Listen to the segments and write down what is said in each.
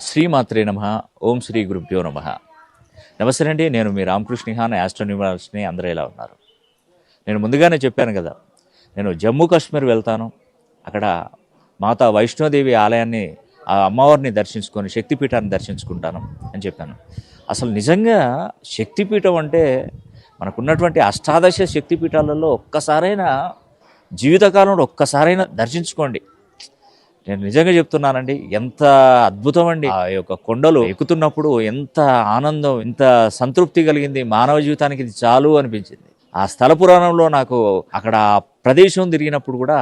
శ్రీమాత్రే నమ. ఓం శ్రీ గురుభ్యో నమ. నమస్తే అండి నేను మీ రామకృష్ణ హాన్ ఆస్ట్రోనివర్స్ని అందరూ ఎలా ఉన్నారు. నేను ముందుగానే చెప్పాను కదా నేను జమ్మూ కాశ్మీర్ వెళ్తాను. అక్కడ మాతా వైష్ణోదేవి ఆలయాన్ని ఆ అమ్మవారిని దర్శించుకొని శక్తిపీఠాన్ని దర్శించుకుంటాను అని చెప్పాను. అసలు నిజంగా శక్తిపీఠం అంటే మనకున్నటువంటి అష్టాదశ శక్తిపీఠాలలో ఒక్కసారైనా జీవితకాలంలో ఒక్కసారైనా దర్శించుకోండి. నేను నిజంగా చెప్తున్నానండి ఎంత అద్భుతం అండి ఆ యొక్క కొండలు ఎక్కుతున్నప్పుడు ఎంత ఆనందం ఎంత సంతృప్తి కలిగింది. మానవ జీవితానికి ఇది చాలు అనిపించింది. ఆ స్థల పురాణంలో నాకు అక్కడ ప్రదేశం తిరిగినప్పుడు కూడా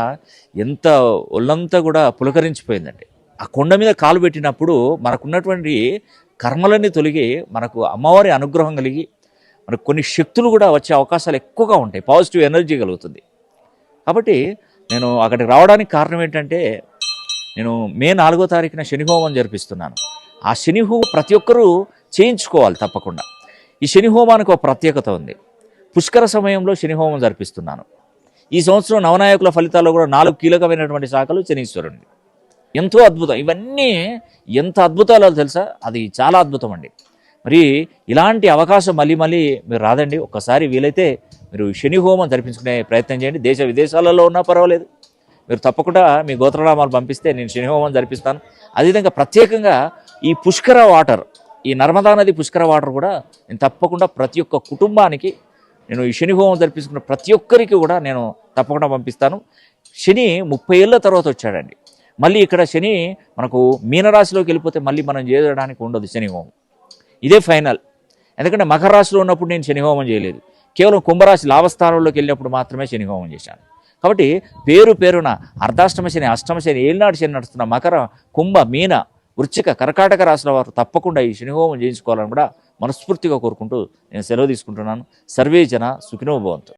ఎంత ఒళ్ళంతా కూడా పులకరించిపోయిందండి. ఆ కొండ మీద కాలు పెట్టినప్పుడు మనకున్నటువంటి కర్మలన్నీ తొలగి మనకు అమ్మవారి అనుగ్రహం కలిగి మనకు కొన్ని శక్తులు కూడా వచ్చే అవకాశాలు ఎక్కువగా ఉంటాయి. పాజిటివ్ ఎనర్జీ కలుగుతుంది. కాబట్టి నేను అక్కడికి రావడానికి కారణం ఏంటంటే నేను మే నాలుగో తారీఖున శనిహోమం జరిపిస్తున్నాను. ఆ శనిహోమం ప్రతి ఒక్కరూ చేయించుకోవాలి తప్పకుండా. ఈ శనిహోమానికి ఒక ప్రత్యేకత ఉంది. పుష్కర సమయంలో శనిహోమం జరిపిస్తున్నాను. ఈ సంవత్సరం నవనాయకుల ఫలితాల్లో కూడా నాలుగు కీలకమైనటువంటి శాఖలు శనీశ్వరుని ఎంతో అద్భుతం. ఇవన్నీ ఎంత అద్భుతాలో తెలుసా? అది చాలా అద్భుతం అండి మరి ఇలాంటి అవకాశం మళ్ళీ మళ్ళీ మీరు రాదండి. ఒక్కసారి వీలైతే మీరు శని హోమం జరిపించుకునే ప్రయత్నం చేయండి. దేశ విదేశాలలో ఉన్నా పర్వాలేదు. మీరు తప్పకుండా మీ గోత్రనామాలు పంపిస్తే నేను శనిహోమం జరిపిస్తాను. అదేవిధంగా ప్రత్యేకంగా ఈ పుష్కర వాటర్ ఈ నర్మదా నది పుష్కర వాటర్ కూడా నేను తప్పకుండా ప్రతి ఒక్క కుటుంబానికి నేను ఈ శని హోమం జరిపించుకున్న ప్రతి ఒక్కరికి కూడా నేను తప్పకుండా పంపిస్తాను. శని ముప్పై ఏళ్ళ తర్వాత వచ్చాడండి. మళ్ళీ ఇక్కడ శని మనకు మీనరాశిలోకి వెళ్ళిపోతే మళ్ళీ మనం చేయడానికి ఉండదు శని హోమం ఇదే ఫైనల్. ఎందుకంటే మకర రాశిలో ఉన్నప్పుడు నేను శని హోమం చేయలేదు. కేవలం కుంభరాశి లాభస్థానంలోకి వెళ్ళినప్పుడు మాత్రమే శని హోమం చేశాను. కాబట్టి పేరు పేరున అర్ధాష్టమ శని అష్టమ శని ఏలినాడు శని నడుస్తున్న మకర కుంభ మీన వృచ్చిక కర్కాటక రాసిన వారు తప్పకుండా ఈ శని హోమం చేయించుకోవాలని కూడా మనస్ఫూర్తిగా కోరుకుంటూ నేను సెలవు తీసుకుంటున్నాను. సర్వే జన సుఖినోభవంతు